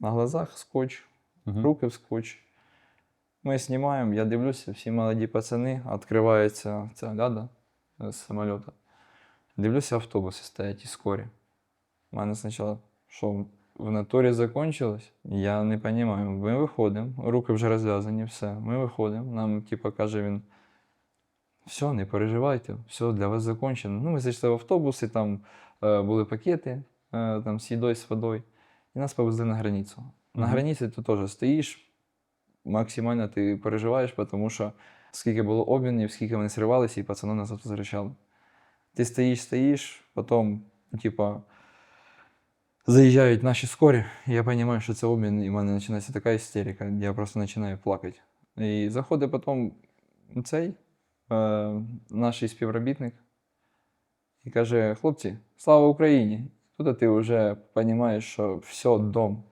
На глазах скотч, Мгм. руки в скотч. Ми знімаємо, я дивлюся, всі молоді пацани, відкривається ця ляда з самольоту. Дивлюся, автобуси стоять і скорі. У мене спочатку, що в натурі закончилось, я не розумію. Ми виходимо, руки вже розв'язані, все. Ми виходимо. Нам, типу, каже він. Все, не переживайте, все для вас закончено. Ну, ми зайшли в автобус, і там е, були пакети е, там, з їдою, з водою. І нас повезли на границю. На Мгм. границі ти теж стоїш, максимально ти переживаєш, тому що скільки було обмінів, скільки вони сривалися, і пацани назад возвращали. Ти стоїш, стоїш, потім, типа, заїжджають наші скорі, і я розумію, що це обмін, і в мене починається така істерика, я просто починаю плакати. І заходить потім цей е, наш співробітник і каже: хлопці, слава Україні! Тут ти вже понимаешь, що все, дом.